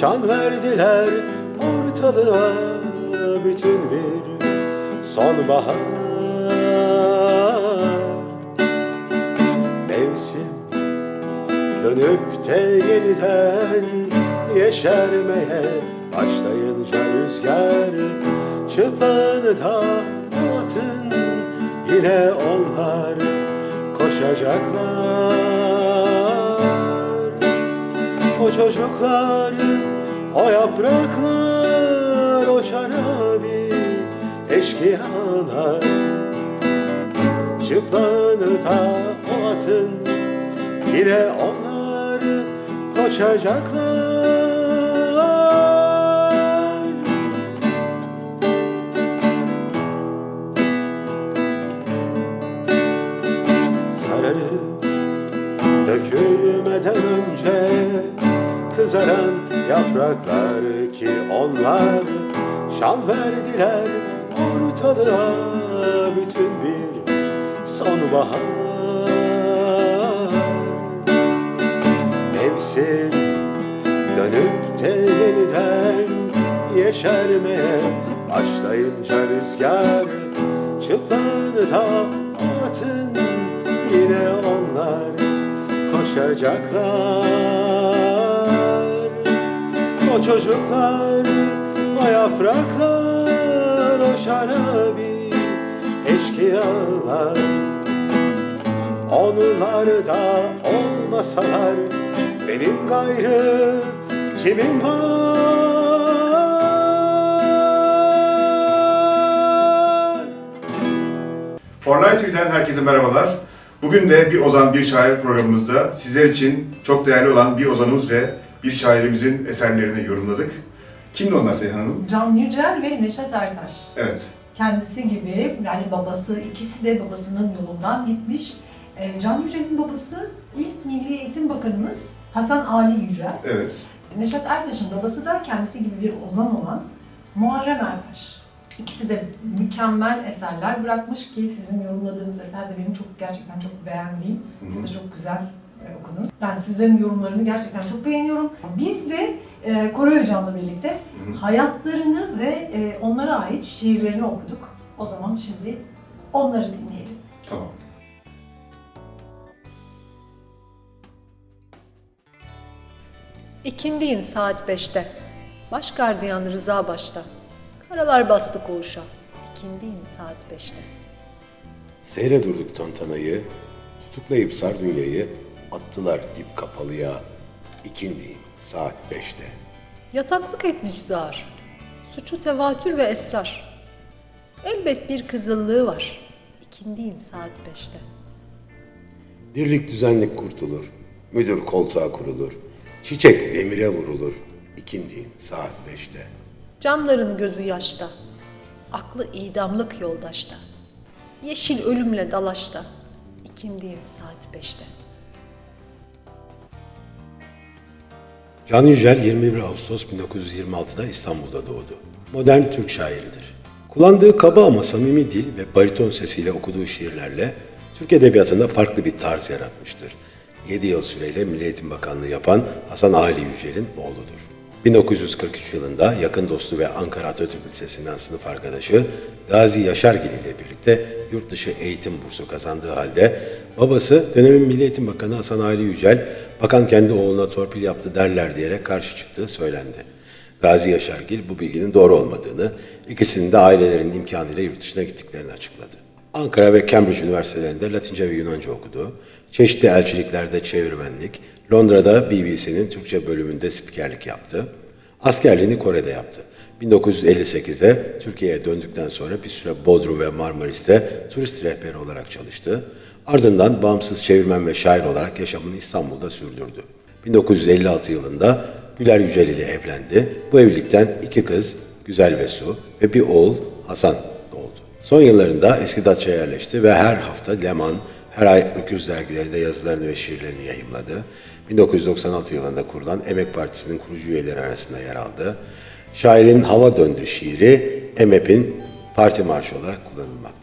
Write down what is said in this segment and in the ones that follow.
Şan verdiler ortalığa bütün bir sonbahar. Mevsim dönüp de yeniden yeşermeye başlayınca rüzgar Çıplağını da atın yine onlar koşacaklar. O çocuklar, o yapraklar, o şarabi eşkıyalar. Çıplağını da o atın Yine onlar koşacaklar Kızaran yapraklar ki onlar Şan verdiler. Ortalığa bütün bir sonbahar. Mevsim dönüp de yeniden yeşermeye başlayınca rüzgar Çıplağını da atın. Yine onlar koşacaklar O çocuklar, o yapraklar, o şarabi eşkıyalar onlar da olmasalar benim gayrı kimim var? Fortnite TV'den herkese merhabalar. Bugün de Bir Ozan Bir Şair programımızda sizler için çok değerli olan bir ozanımız ve bir şairimizin eserlerini yorumladık. Kimdi onlar Seyhan Hanım? Can Yücel ve Neşet Ertaş. Evet, Kendisi gibi yani babası ikisi de babasının yolundan gitmiş. Ee, Can Yücel'in babası ilk Milli Eğitim Bakanımız Hasan Ali Yücel. evet. Neşet Ertaş'ın babası da kendisi gibi bir ozan olan Muharrem Ertaş. İkisi de mükemmel eserler bırakmış ki sizin yorumladığınız eser de benim çok gerçekten çok beğendiğim. Siz de çok güzel okudunuz. Ben sizlerin yorumlarını gerçekten çok beğeniyorum. Biz ve e, Koray Hocam'la birlikte hı. hayatlarını ve e, onlara ait şiirlerini okuduk. O zaman şimdi onları dinleyelim. Tamam. İkindiğin saat beşte. Baş gardiyan Rıza başta. Karalar bastı koğuşa. İkindiğin saat beşte. Seyre durduk tantanayı, tutuklayıp sardunyayı attılar dip kapalıya ikindi saat beşte. Yataklık etmiş zar. Suçu tevatür ve esrar. Elbet bir kızıllığı var. İkindiğin saat beşte. Dirlik düzenlik kurtulur, müdür koltuğa kurulur, çiçek demire vurulur ikindi saat beşte. Canların gözü yaşta. Aklı idamlık yoldaşta. Yeşil ölümle dalaşta. İkindiğin saat beşte. Can Yücel 21 Ağustos 1926'da İstanbul'da doğdu. Modern Türk şairidir. Kullandığı kaba ama samimi dil ve bariton sesiyle okuduğu şiirlerle Türk Edebiyatı'nda farklı bir tarz yaratmıştır. 7 yıl süreyle Milli Eğitim Bakanlığı yapan Hasan Ali Yücel'in oğludur. 1943 yılında yakın dostu ve Ankara Atatürk Lisesi'nden sınıf arkadaşı Gazi Yaşargil ile birlikte yurt dışı eğitim bursu kazandığı halde babası dönemin Milli Eğitim Bakanı Hasan Ali Yücel, bakan kendi oğluna torpil yaptı derler diyerek karşı çıktığı söylendi. Gazi Yaşargil bu bilginin doğru olmadığını, ikisinin de ailelerinin imkanıyla yurt dışına gittiklerini açıkladı. Ankara ve Cambridge üniversitelerinde Latince ve Yunanca okudu. Çeşitli elçiliklerde çevirmenlik, Londra'da BBC'nin Türkçe bölümünde spikerlik yaptı. Askerliğini Kore'de yaptı. 1958'de Türkiye'ye döndükten sonra bir süre Bodrum ve Marmaris'te turist rehberi olarak çalıştı. Ardından bağımsız çevirmen ve şair olarak yaşamını İstanbul'da sürdürdü. 1956 yılında Güler Yücel ile evlendi. Bu evlilikten iki kız, Güzel ve Su ve bir oğul Hasan oldu. Son yıllarında Eski Datça'ya yerleşti ve her hafta Leman, her ay Öküz dergilerinde yazılarını ve şiirlerini yayımladı. 1996 yılında kurulan Emek Partisi'nin kurucu üyeleri arasında yer aldı. Şairin Hava Döndü şiiri EMEP'in parti marşı olarak kullanılmaktadır.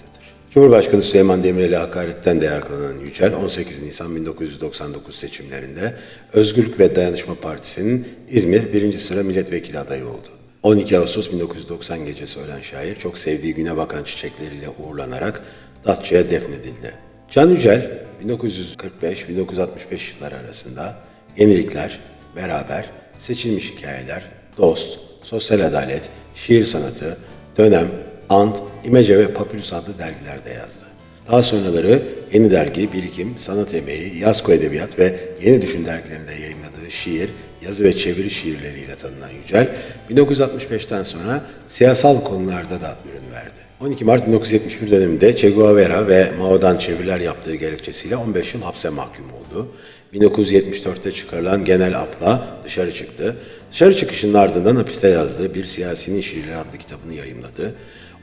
Cumhurbaşkanı Süleyman Demirel'e hakaretten de yargılanan Yücel, 18 Nisan 1999 seçimlerinde Özgürlük ve Dayanışma Partisi'nin İzmir 1. sıra milletvekili adayı oldu. 12 Ağustos 1990 gecesi ölen şair çok sevdiği güne bakan çiçekleriyle uğurlanarak Datça'ya defnedildi. Can Yücel 1945-1965 yılları arasında Yenilikler, Beraber, Seçilmiş Hikayeler, Dost, Sosyal Adalet, Şiir Sanatı, Dönem, Ant, İmece ve Papyrus adlı dergilerde yazdı. Daha sonraları Yeni Dergi, Birikim, Sanat Emeği, Yazko Edebiyat ve Yeni Düşün dergilerinde yayınladığı şiir, yazı ve çeviri şiirleriyle tanınan Yücel, 1965'ten sonra siyasal konularda da ürün verdi. 12 Mart 1971 döneminde Che Guevara ve Mao'dan çeviriler yaptığı gerekçesiyle 15 yıl hapse mahkum oldu. 1974'te çıkarılan genel afla dışarı çıktı. Dışarı çıkışının ardından hapiste yazdığı Bir Siyasinin Şiirleri adlı kitabını yayımladı.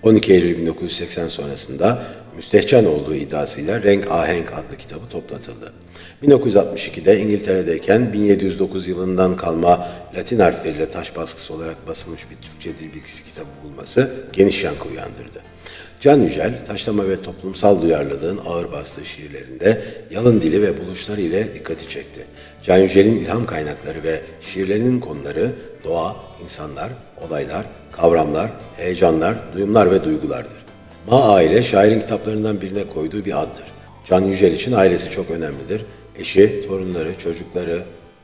12 Eylül 1980 sonrasında müstehcen olduğu iddiasıyla Renk Ahenk adlı kitabı toplatıldı. 1962'de İngiltere'deyken 1709 yılından kalma Latin harfleriyle taş baskısı olarak basılmış bir Türkçe dil bilgisi kitabı bulması geniş yankı uyandırdı. Can Yücel, taşlama ve toplumsal duyarlılığın ağır bastığı şiirlerinde yalın dili ve buluşları ile dikkati çekti. Can Yücel'in ilham kaynakları ve şiirlerinin konuları doğa, insanlar, olaylar, kavramlar, heyecanlar, duyumlar ve duygulardır. Ma aile şairin kitaplarından birine koyduğu bir addır. Can Yücel için ailesi çok önemlidir. Eşi, torunları, çocukları,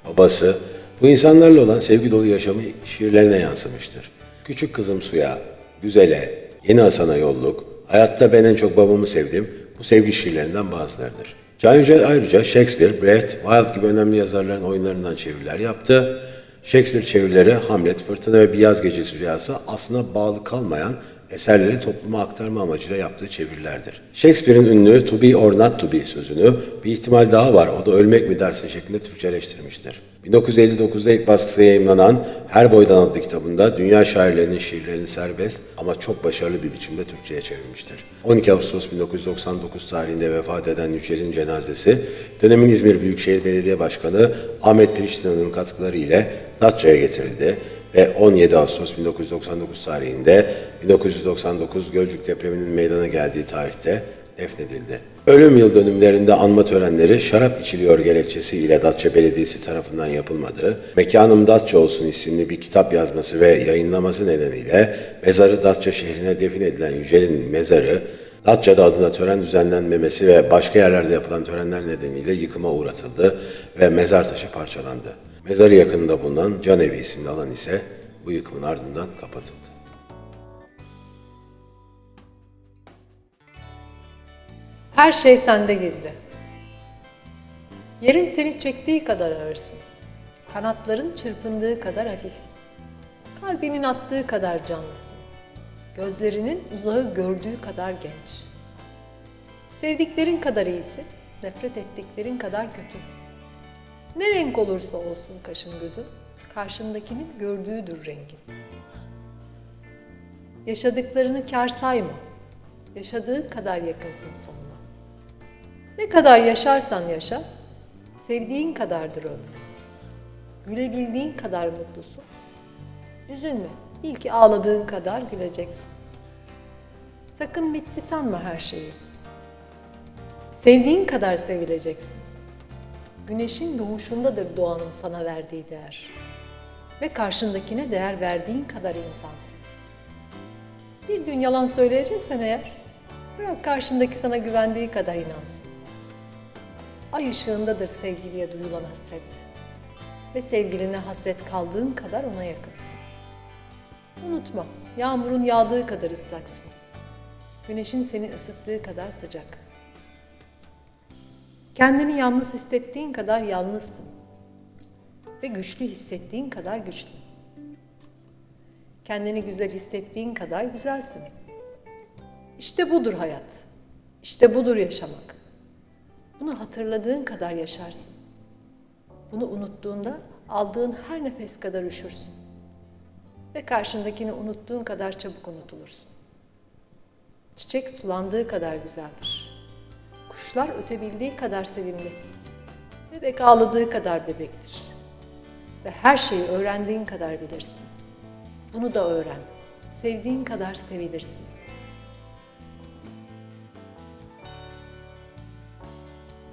babası, bu insanlarla olan sevgi dolu yaşamı şiirlerine yansımıştır. Küçük kızım suya, güzele, yeni Hasan'a yolluk, hayatta ben en çok babamı sevdim, bu sevgi şiirlerinden bazılarıdır. Can Yücel ayrıca Shakespeare, Brecht, Wilde gibi önemli yazarların oyunlarından çeviriler yaptı. Shakespeare çevirileri Hamlet, Fırtına ve Bir Yaz Gecesi Rüyası aslına bağlı kalmayan eserleri topluma aktarma amacıyla yaptığı çevirilerdir. Shakespeare'in ünlü to be or not to be sözünü bir ihtimal daha var o da ölmek mi dersin şeklinde Türkçeleştirmiştir. 1959'da ilk baskısı yayımlanan Her Boydan adlı kitabında dünya şairlerinin şiirlerini serbest ama çok başarılı bir biçimde Türkçe'ye çevirmiştir. 12 Ağustos 1999 tarihinde vefat eden Yücel'in cenazesi dönemin İzmir Büyükşehir Belediye Başkanı Ahmet Piriştina'nın katkıları ile Datça'ya getirildi ve 17 Ağustos 1999 tarihinde 1999 Gölcük depreminin meydana geldiği tarihte defnedildi. Ölüm yıl dönümlerinde anma törenleri şarap içiliyor gerekçesiyle Datça Belediyesi tarafından yapılmadı. Mekanım Datça olsun isimli bir kitap yazması ve yayınlaması nedeniyle mezarı Datça şehrine defin edilen Yücel'in mezarı Datça'da adına tören düzenlenmemesi ve başka yerlerde yapılan törenler nedeniyle yıkıma uğratıldı ve mezar taşı parçalandı. Mezarı yakınında bulunan Can Evi isimli alan ise bu yıkımın ardından kapatıldı. Her şey sende gizli. Yerin seni çektiği kadar ağırsın. Kanatların çırpındığı kadar hafif. Kalbinin attığı kadar canlısın. Gözlerinin uzağı gördüğü kadar genç. Sevdiklerin kadar iyisin, nefret ettiklerin kadar kötü. Ne renk olursa olsun kaşın gözün, karşındakinin gördüğüdür rengin. Yaşadıklarını kar sayma. Yaşadığın kadar yakınsın sonuna. Ne kadar yaşarsan yaşa, sevdiğin kadardır ömrün. Gülebildiğin kadar mutlusun. Üzülme, bil ki ağladığın kadar güleceksin. Sakın bitti sanma her şeyi. Sevdiğin kadar sevileceksin. Güneşin doğuşundadır doğanın sana verdiği değer. Ve karşındakine değer verdiğin kadar insansın. Bir gün yalan söyleyeceksen eğer, bırak karşındaki sana güvendiği kadar inansın. Ay ışığındadır sevgiliye duyulan hasret. Ve sevgiline hasret kaldığın kadar ona yakınsın. Unutma, yağmurun yağdığı kadar ıslaksın. Güneşin seni ısıttığı kadar sıcak. Kendini yalnız hissettiğin kadar yalnızsın. Ve güçlü hissettiğin kadar güçlü. Kendini güzel hissettiğin kadar güzelsin. İşte budur hayat. İşte budur yaşamak. Bunu hatırladığın kadar yaşarsın. Bunu unuttuğunda aldığın her nefes kadar üşürsün. Ve karşındakini unuttuğun kadar çabuk unutulursun. Çiçek sulandığı kadar güzeldir. Kuşlar ötebildiği kadar sevimli. Bebek ağladığı kadar bebektir. Ve her şeyi öğrendiğin kadar bilirsin. Bunu da öğren. Sevdiğin kadar sevilirsin.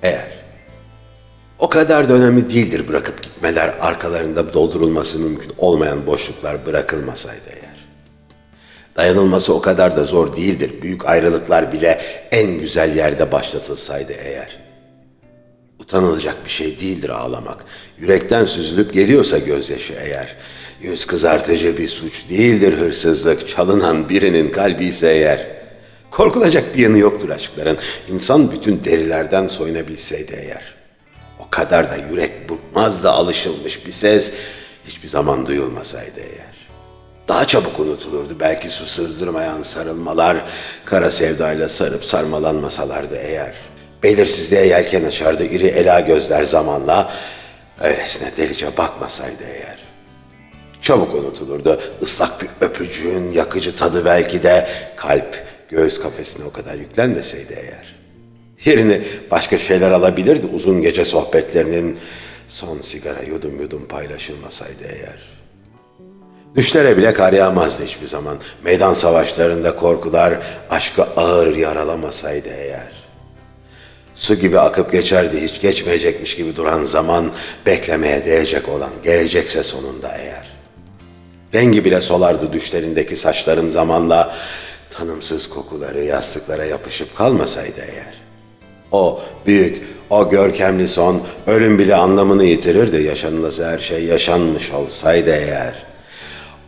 Eğer o kadar da önemli değildir bırakıp gitmeler arkalarında doldurulması mümkün olmayan boşluklar bırakılmasaydı eğer. Dayanılması o kadar da zor değildir. Büyük ayrılıklar bile en güzel yerde başlatılsaydı eğer. Utanılacak bir şey değildir ağlamak. Yürekten süzülüp geliyorsa gözyaşı eğer. Yüz kızartıcı bir suç değildir hırsızlık. Çalınan birinin kalbi ise eğer. Korkulacak bir yanı yoktur aşkların. İnsan bütün derilerden soyunabilseydi eğer. O kadar da yürek burkmaz da alışılmış bir ses hiçbir zaman duyulmasaydı eğer. Daha çabuk unutulurdu belki su sızdırmayan sarılmalar, kara sevdayla sarıp sarmalanmasalardı eğer. Belirsizliğe yelken açardı iri ela gözler zamanla, öylesine delice bakmasaydı eğer. Çabuk unutulurdu ıslak bir öpücüğün yakıcı tadı belki de kalp göğüs kafesine o kadar yüklenmeseydi eğer. Yerini başka şeyler alabilirdi uzun gece sohbetlerinin son sigara yudum yudum paylaşılmasaydı eğer. Düşlere bile kar yağmazdı hiçbir zaman. Meydan savaşlarında korkular aşkı ağır yaralamasaydı eğer. Su gibi akıp geçerdi hiç geçmeyecekmiş gibi duran zaman beklemeye değecek olan gelecekse sonunda eğer. Rengi bile solardı düşlerindeki saçların zamanla tanımsız kokuları yastıklara yapışıp kalmasaydı eğer. O büyük, o görkemli son ölüm bile anlamını yitirirdi yaşanılası her şey yaşanmış olsaydı eğer.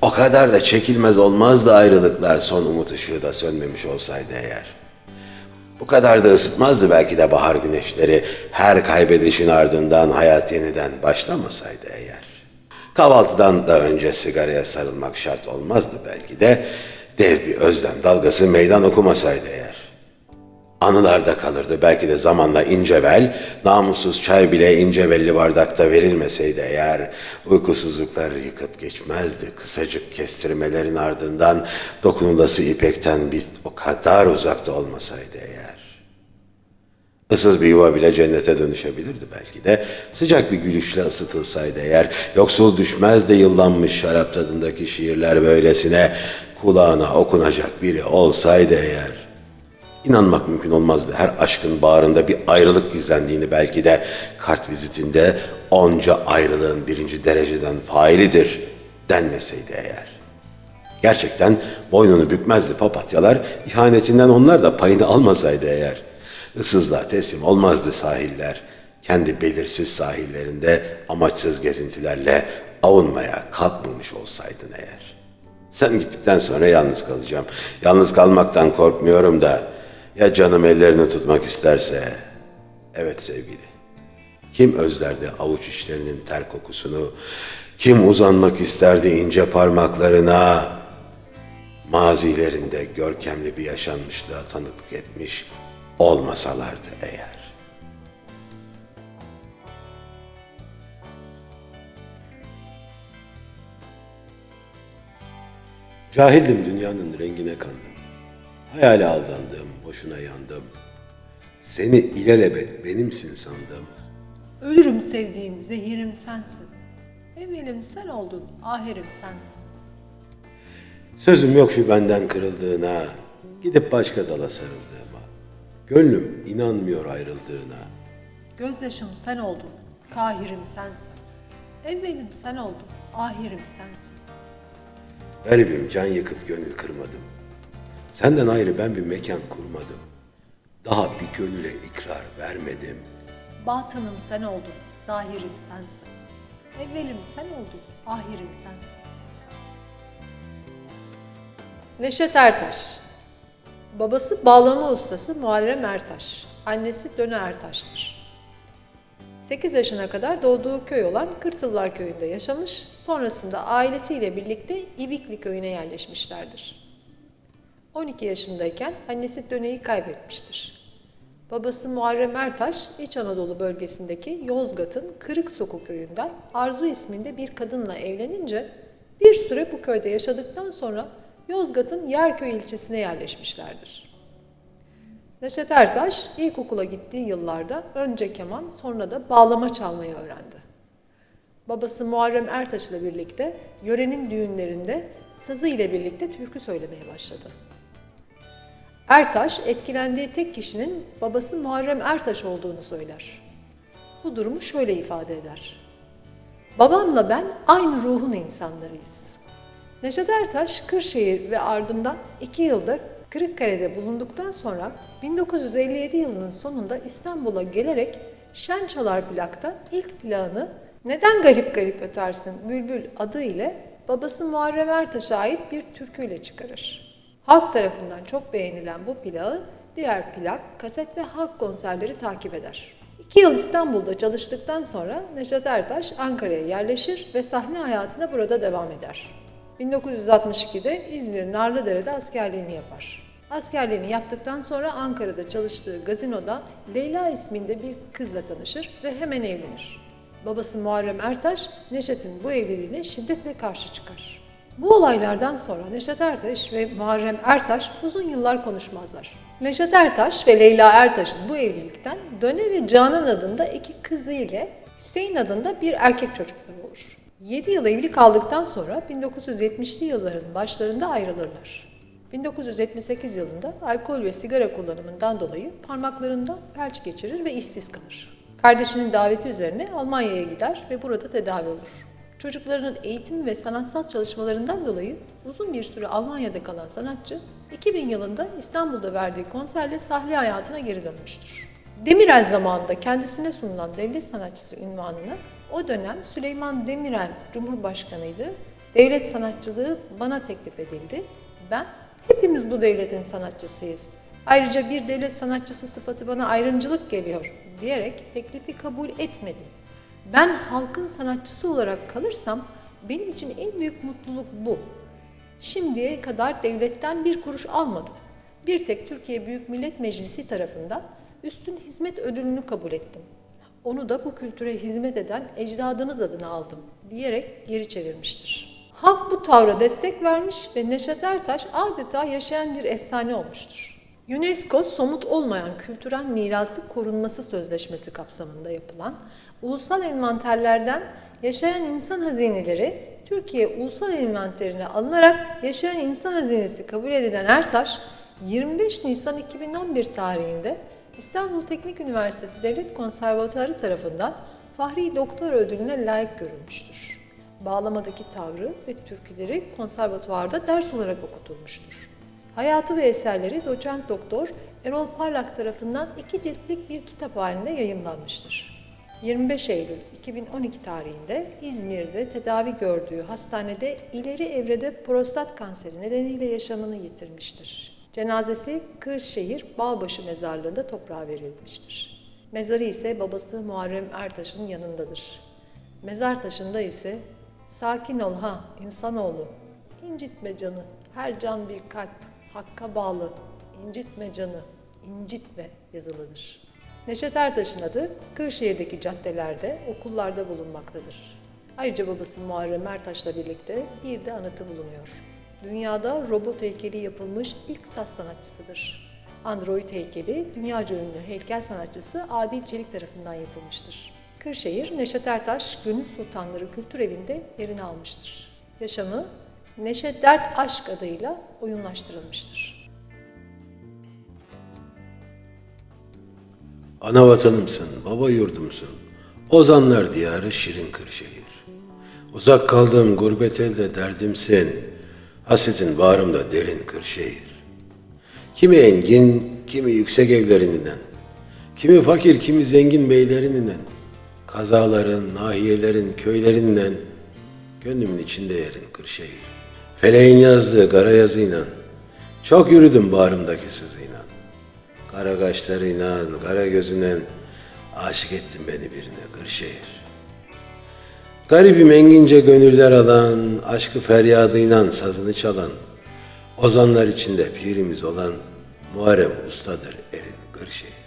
O kadar da çekilmez olmazdı ayrılıklar son umut ışığı da sönmemiş olsaydı eğer. Bu kadar da ısıtmazdı belki de bahar güneşleri her kaybedişin ardından hayat yeniden başlamasaydı eğer. Kahvaltıdan da önce sigaraya sarılmak şart olmazdı belki de dev bir özlem dalgası meydan okumasaydı eğer. Anılarda kalırdı belki de zamanla ince bel, namussuz çay bile ince belli bardakta verilmeseydi eğer, uykusuzluklar yıkıp geçmezdi kısacık kestirmelerin ardından dokunulası ipekten bir o kadar uzakta olmasaydı eğer. Issız bir yuva bile cennete dönüşebilirdi belki de. Sıcak bir gülüşle ısıtılsaydı eğer, yoksul düşmez de yıllanmış şarap tadındaki şiirler böylesine kulağına okunacak biri olsaydı eğer. İnanmak mümkün olmazdı. Her aşkın bağrında bir ayrılık gizlendiğini belki de kart vizitinde onca ayrılığın birinci dereceden failidir denmeseydi eğer. Gerçekten boynunu bükmezdi papatyalar, ihanetinden onlar da payını almasaydı eğer. Issızlığa teslim olmazdı sahiller. Kendi belirsiz sahillerinde amaçsız gezintilerle avunmaya kalkmamış olsaydın eğer. Sen gittikten sonra yalnız kalacağım. Yalnız kalmaktan korkmuyorum da ya canım ellerini tutmak isterse? Evet sevgili. Kim özlerdi avuç içlerinin ter kokusunu? Kim uzanmak isterdi ince parmaklarına? Mazilerinde görkemli bir yaşanmışlığa tanıklık etmiş olmasalardı eğer. Cahildim dünyanın rengine kandım. Hayale aldandım, boşuna yandım. Seni ilelebet benimsin sandım. Ölürüm sevdiğim, zehirim sensin. Evvelim sen oldun, ahirim sensin. Sözüm yok şu benden kırıldığına, gidip başka dala sarıldığıma. Gönlüm inanmıyor ayrıldığına. Gözyaşım sen oldun, kahirim sensin. Evvelim sen oldun, ahirim sensin. Garibim can yakıp gönül kırmadım. Senden ayrı ben bir mekan kurmadım. Daha bir gönüle ikrar vermedim. Batınım sen oldun, zahirim sensin. Evvelim sen oldun, ahirim sensin. Neşet Ertaş Babası bağlama ustası Muharrem Ertaş. Annesi Döne Ertaş'tır. 8 yaşına kadar doğduğu köy olan Kırtıllar Köyü'nde yaşamış, sonrasında ailesiyle birlikte İbikli Köyü'ne yerleşmişlerdir. 12 yaşındayken annesi Döne'yi kaybetmiştir. Babası Muharrem Ertaş, İç Anadolu bölgesindeki Yozgat'ın Kırıksoku köyünden Arzu isminde bir kadınla evlenince bir süre bu köyde yaşadıktan sonra Yozgat'ın Yerköy ilçesine yerleşmişlerdir. Neşet Ertaş ilkokula gittiği yıllarda önce keman sonra da bağlama çalmayı öğrendi. Babası Muharrem Ertaş ile birlikte yörenin düğünlerinde sazı ile birlikte türkü söylemeye başladı. Ertaş etkilendiği tek kişinin babası Muharrem Ertaş olduğunu söyler. Bu durumu şöyle ifade eder. Babamla ben aynı ruhun insanlarıyız. Neşet Ertaş, Kırşehir ve ardından iki yılda Kırıkkale'de bulunduktan sonra 1957 yılının sonunda İstanbul'a gelerek Şen Çalar plakta ilk plağını Neden Garip Garip Ötersin Bülbül adı ile babası Muharrem Ertaş'a ait bir türküyle çıkarır. Halk tarafından çok beğenilen bu plağı diğer plak, kaset ve halk konserleri takip eder. İki yıl İstanbul'da çalıştıktan sonra Neşet Ertaş Ankara'ya yerleşir ve sahne hayatına burada devam eder. 1962'de İzmir Narlıdere'de askerliğini yapar. Askerliğini yaptıktan sonra Ankara'da çalıştığı gazinoda Leyla isminde bir kızla tanışır ve hemen evlenir. Babası Muharrem Ertaş, Neşet'in bu evliliğine şiddetle karşı çıkar. Bu olaylardan sonra Neşet Ertaş ve Muharrem Ertaş uzun yıllar konuşmazlar. Neşet Ertaş ve Leyla Ertaş'ın bu evlilikten Döne ve Canan adında iki kızı ile Hüseyin adında bir erkek çocukları olur. 7 yıl evli kaldıktan sonra 1970'li yılların başlarında ayrılırlar. 1978 yılında alkol ve sigara kullanımından dolayı parmaklarından felç geçirir ve işsiz kalır. Kardeşinin daveti üzerine Almanya'ya gider ve burada tedavi olur. Çocuklarının eğitim ve sanatsal çalışmalarından dolayı uzun bir süre Almanya'da kalan sanatçı, 2000 yılında İstanbul'da verdiği konserle sahne hayatına geri dönmüştür. Demirel zamanında kendisine sunulan devlet sanatçısı ünvanını o dönem Süleyman Demirel Cumhurbaşkanıydı. Devlet sanatçılığı bana teklif edildi. Ben hepimiz bu devletin sanatçısıyız. Ayrıca bir devlet sanatçısı sıfatı bana ayrımcılık geliyor diyerek teklifi kabul etmedim. Ben halkın sanatçısı olarak kalırsam benim için en büyük mutluluk bu. Şimdiye kadar devletten bir kuruş almadım. Bir tek Türkiye Büyük Millet Meclisi tarafından üstün hizmet ödülünü kabul ettim. Onu da bu kültüre hizmet eden ecdadımız adına aldım diyerek geri çevirmiştir. Halk bu tavra destek vermiş ve Neşet Ertaş adeta yaşayan bir efsane olmuştur. UNESCO somut olmayan kültürel mirası korunması sözleşmesi kapsamında yapılan ulusal envanterlerden yaşayan insan hazineleri Türkiye Ulusal Envanterine alınarak yaşayan insan hazinesi kabul edilen Ertaş 25 Nisan 2011 tarihinde İstanbul Teknik Üniversitesi Devlet Konservatuarı tarafından Fahri Doktor ödülüne layık görülmüştür. Bağlamadaki tavrı ve türküleri konservatuvarda ders olarak okutulmuştur. Hayatı ve eserleri doçent doktor Erol Parlak tarafından iki ciltlik bir kitap halinde yayımlanmıştır. 25 Eylül 2012 tarihinde İzmir'de tedavi gördüğü hastanede ileri evrede prostat kanseri nedeniyle yaşamını yitirmiştir. Cenazesi Kırşehir Bağbaşı mezarlığında toprağa verilmiştir. Mezarı ise babası Muharrem Ertaş'ın yanındadır. Mezar taşında ise sakin ol ha insanoğlu, incitme canı, her can bir kalp, hakka bağlı, incitme canı, incitme yazılıdır. Neşet Ertaş'ın adı Kırşehir'deki caddelerde, okullarda bulunmaktadır. Ayrıca babası Muharrem Ertaş'la birlikte bir de anıtı bulunuyor. Dünyada robot heykeli yapılmış ilk saz sanatçısıdır. Android heykeli dünyaca ünlü heykel sanatçısı Adil Çelik tarafından yapılmıştır. Kırşehir, Neşet Ertaş Gönül Sultanları Kültür Evi'nde yerini almıştır. Yaşamı Neşet Dert Aşk adıyla oyunlaştırılmıştır. Ana vatanımsın, baba yurdumsun. Ozanlar diyarı şirin Kırşehir. Uzak kaldığım gurbet elde derdimsin. Hasretin bağrımda derin Kırşehir. Kimi engin, kimi yüksek evlerinden. Kimi fakir, kimi zengin beylerinden. Kazaların, nahiyelerin, köylerinden. Gönlümün içinde yerin Kırşehir. Feleğin yazdığı kara yazıyla. Çok yürüdüm bağrımdaki sızıyla. Kara kaşlarıyla, kara gözüyle aşık ettin beni birine Kırşehir. Garibim engince gönüller alan, aşkı feryadıyla sazını çalan, ozanlar içinde pirimiz olan Muharrem Ustadır erin Kırşehir.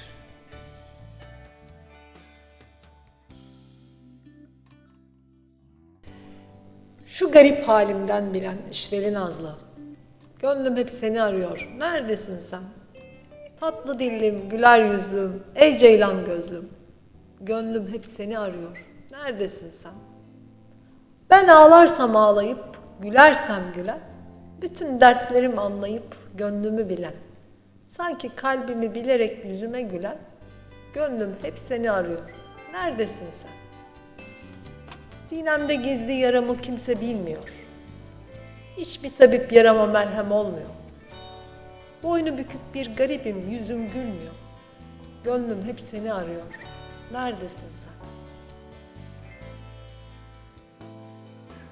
Şu garip halimden bilen işveli Nazlı. Gönlüm hep seni arıyor. Neredesin sen? Tatlı dillim, güler yüzlüm, ey ceylan gözlüm. Gönlüm hep seni arıyor. Neredesin sen? Ben ağlarsam ağlayıp, gülersem gülen, bütün dertlerim anlayıp gönlümü bilen. Sanki kalbimi bilerek yüzüme gülen, gönlüm hep seni arıyor. Neredesin sen? Sinemde gizli yaramı kimse bilmiyor. Hiçbir tabip yarama merhem olmuyor. Boynu bükük bir garibim, yüzüm gülmüyor. Gönlüm hep seni arıyor. Neredesin sen?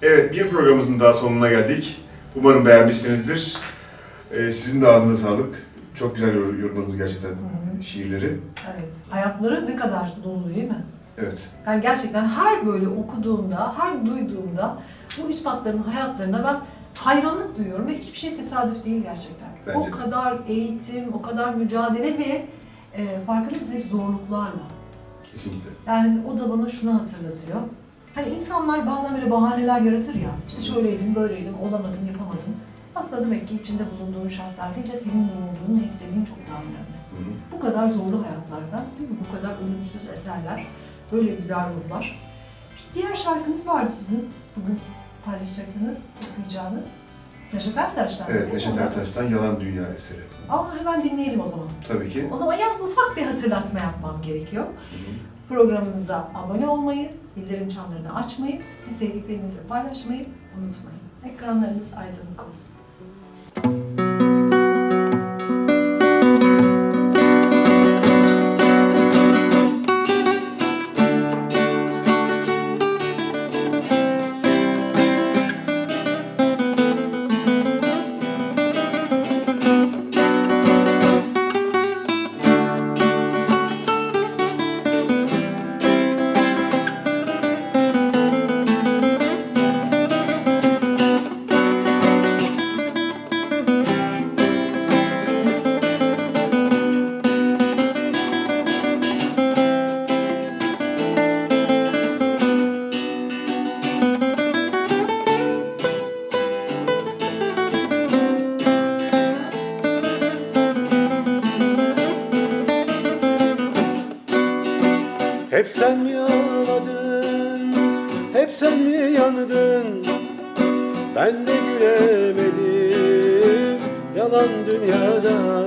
Evet, bir programımızın daha sonuna geldik. Umarım beğenmişsinizdir. Ee, sizin de ağzınıza sağlık. Çok güzel yor- yorumladınız gerçekten şiirleri. Evet. Hayatları ne kadar dolu değil mi? Evet. Yani gerçekten her böyle okuduğumda, her duyduğumda bu üstadların hayatlarına ben hayranlık duyuyorum ve hiçbir şey tesadüf değil gerçekten. Bence o de. kadar eğitim, o kadar mücadele ve e, farkında mısın hep zorluklarla. Kesinlikle. Yani o da bana şunu hatırlatıyor. Hani insanlar bazen böyle bahaneler yaratır ya. İşte şöyleydim, böyleydim, olamadım, yapamadım. Aslında demek ki içinde bulunduğun şartlar değil de senin bulunduğun, ne istediğin çok daha önemli. Hı hı. Bu kadar zorlu hayatlarda, değil mi? Bu kadar ölümsüz eserler, böyle güzel ruhlar. Bir diğer şarkınız vardı sizin bugün paylaşacağınız, okuyacağınız. Neşet Ertaş'tan. Evet, Neşet? Ertaş'tan Yalan Dünya eseri. Ama hemen dinleyelim o zaman. Tabii ki. O zaman yalnız ufak bir hatırlatma yapmam gerekiyor. Programımıza abone olmayı, bildirim çanlarını açmayı ve sevdiklerinizle paylaşmayı unutmayın. Ekranlarınız aydınlık olsun. Hep sen mi ağladın, hep sen mi yandın Ben de gülemedim yalan dünyada.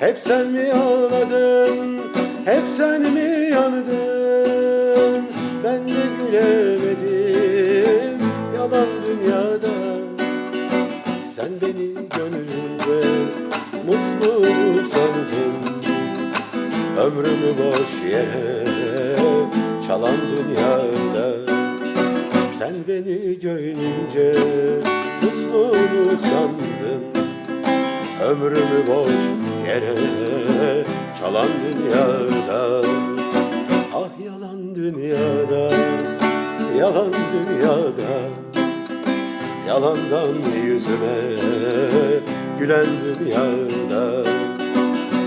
Hep sen mi ağladın, hep sen mi yandın Ben de gülemedim yalan dünyada. Sen beni gönlünde mutlu sandın Ömrümü boş yere çalan dünyada. Sen beni görünce mutlu mu sandın? Ömrümü boş yere çalan dünyada. Ah yalan dünyada, yalan dünyada. Yalandan yüzüme gülen dünyada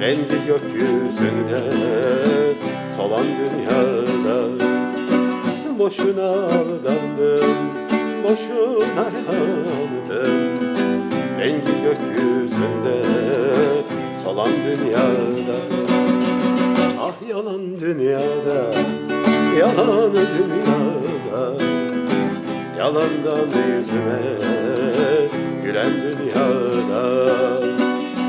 Rengi gökyüzünde solan dünyada. Boşuna aldandım, boşuna yandım Rengi gökyüzünde solan dünyada. Ah yalan dünyada Yalan dünyada. Yalandan yüzüme Gülen dünyada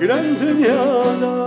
Gülen dünyada